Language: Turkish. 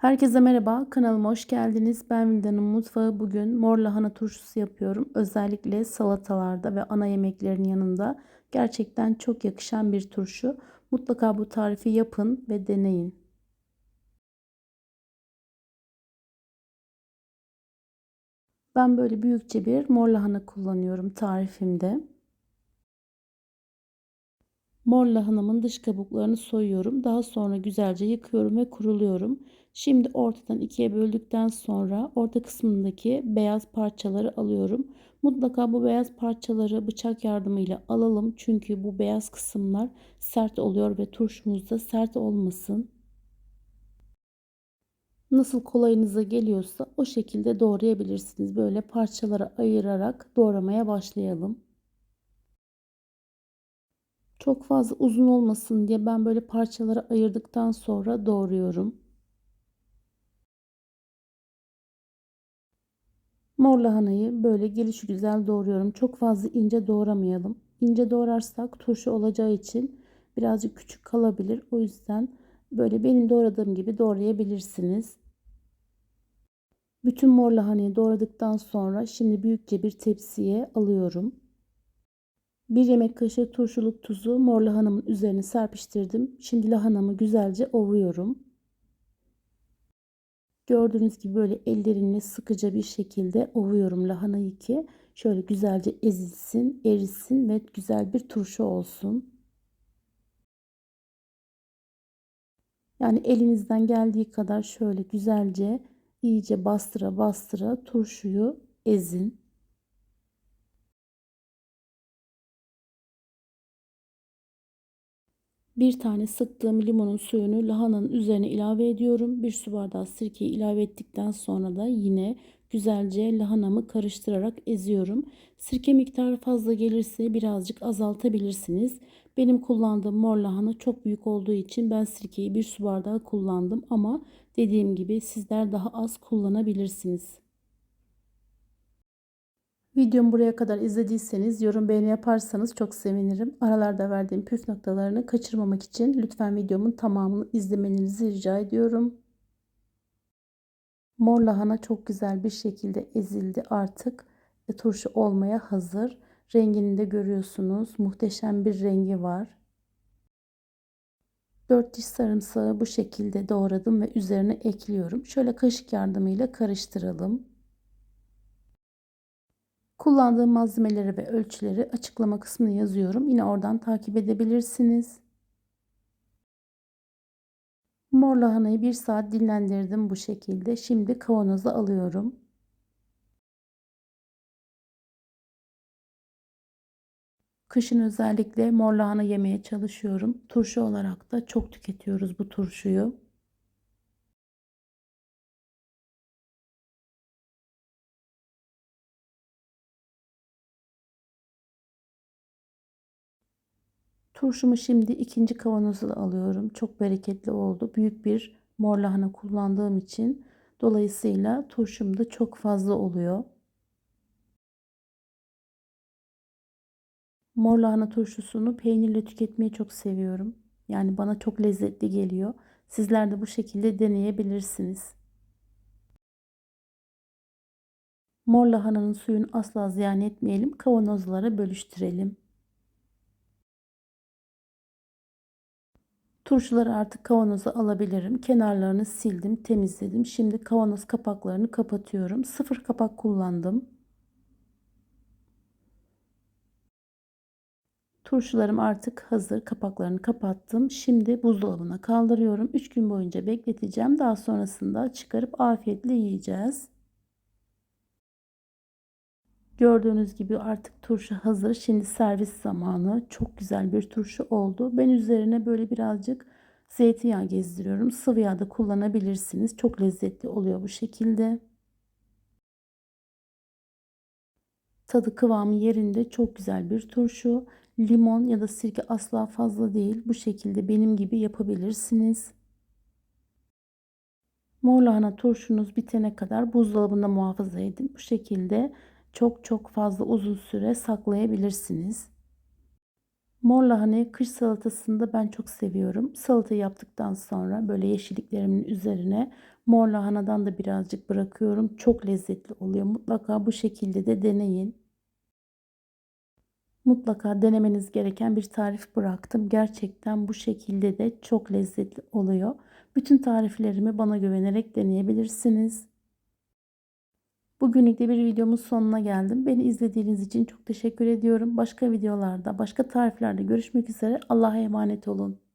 Herkese merhaba, kanalıma hoş geldiniz. Ben Vilda'nın mutfağı. Bugün mor lahana turşusu yapıyorum. Özellikle salatalarda ve ana yemeklerin yanında gerçekten çok yakışan bir turşu. Mutlaka bu tarifi yapın ve deneyin. Ben böyle büyükçe bir mor lahana kullanıyorum tarifimde. Mor lahanamın dış kabuklarını soyuyorum. Daha sonra güzelce yıkıyorum ve kuruluyorum. Şimdi ortadan ikiye böldükten sonra orta kısmındaki beyaz parçaları alıyorum. Mutlaka bu beyaz parçaları bıçak yardımıyla alalım. Çünkü bu beyaz kısımlar sert oluyor ve turşumuzda sert olmasın. Nasıl kolayınıza geliyorsa o şekilde doğrayabilirsiniz. Böyle parçalara ayırarak doğramaya başlayalım. Çok fazla uzun olmasın diye ben böyle parçalara ayırdıktan sonra doğruyorum. Mor lahanayı böyle gelişi güzel doğruyorum. Çok fazla ince doğramayalım. İnce doğrarsak turşu olacağı için birazcık küçük kalabilir. O yüzden böyle benim doğradığım gibi doğrayabilirsiniz. Bütün mor lahanayı doğradıktan sonra şimdi büyükçe bir tepsiye alıyorum. 1 yemek kaşığı turşuluk tuzu mor lahanamın üzerine serpiştirdim. Şimdi lahanamı güzelce ovuyorum. Gördüğünüz gibi böyle ellerinle sıkıca bir şekilde ovuyorum lahanayı ki şöyle güzelce ezilsin, erisin ve güzel bir turşu olsun. Yani elinizden geldiği kadar şöyle güzelce iyice bastıra bastıra turşuyu ezin. Bir tane sıktığım limonun suyunu lahananın üzerine ilave ediyorum. Bir su bardağı sirkeyi ilave ettikten sonra da yine güzelce lahanamı karıştırarak eziyorum. Sirke miktarı fazla gelirse birazcık azaltabilirsiniz. Benim kullandığım mor lahana çok büyük olduğu için ben sirkeyi bir su bardağı kullandım ama dediğim gibi sizler daha az kullanabilirsiniz. Videomu buraya kadar izlediyseniz yorum beğeni yaparsanız çok sevinirim. Aralarda verdiğim püf noktalarını kaçırmamak için lütfen videomun tamamını izlemenizi rica ediyorum. Mor lahana çok güzel bir şekilde ezildi artık ve turşu olmaya hazır. Rengini de görüyorsunuz. Muhteşem bir rengi var. 4 diş sarımsağı bu şekilde doğradım ve üzerine ekliyorum. Şöyle kaşık yardımıyla karıştıralım. Kullandığım malzemeleri ve ölçüleri açıklama kısmına yazıyorum. Yine oradan takip edebilirsiniz. Mor lahanayı bir saat dinlendirdim bu şekilde. Şimdi kavanoza alıyorum. Kışın özellikle mor lahana yemeye çalışıyorum. Turşu olarak da çok tüketiyoruz bu turşuyu. Turşumu şimdi ikinci kavanoza alıyorum. Çok bereketli oldu. Büyük bir mor lahana kullandığım için dolayısıyla turşum da çok fazla oluyor. Mor lahana turşusunu peynirle tüketmeyi çok seviyorum. Yani bana çok lezzetli geliyor. Sizler de bu şekilde deneyebilirsiniz. Mor lahananın suyunu asla ziyan etmeyelim. Kavanozlara bölüştürelim. Turşuları artık kavanoza alabilirim. Kenarlarını sildim, temizledim. Şimdi kavanoz kapaklarını kapatıyorum. Sıfır kapak kullandım. Turşularım artık hazır. Kapaklarını kapattım. Şimdi buzdolabına kaldırıyorum. 3 gün boyunca bekleteceğim. Daha sonrasında çıkarıp afiyetle yiyeceğiz. Gördüğünüz gibi artık turşu hazır. Şimdi servis zamanı. Çok güzel bir turşu oldu. Ben üzerine böyle birazcık zeytinyağı gezdiriyorum. Sıvı yağ da kullanabilirsiniz. Çok lezzetli oluyor bu şekilde. Tadı kıvamı yerinde çok güzel bir turşu. Limon ya da sirke asla fazla değil. Bu şekilde benim gibi yapabilirsiniz. Mor lahana turşunuz bitene kadar buzdolabında muhafaza edin. Bu şekilde çok çok fazla uzun süre saklayabilirsiniz. Mor lahanayı kış salatasında ben çok seviyorum. Salata yaptıktan sonra böyle yeşilliklerimin üzerine mor lahanadan da birazcık bırakıyorum. Çok lezzetli oluyor. Mutlaka bu şekilde de deneyin. Mutlaka denemeniz gereken bir tarif bıraktım. Gerçekten bu şekilde de çok lezzetli oluyor. Bütün tariflerimi bana güvenerek deneyebilirsiniz. Bugünlük de bir videomun sonuna geldim. Beni izlediğiniz için çok teşekkür ediyorum. Başka videolarda, başka tariflerde görüşmek üzere. Allah'a emanet olun.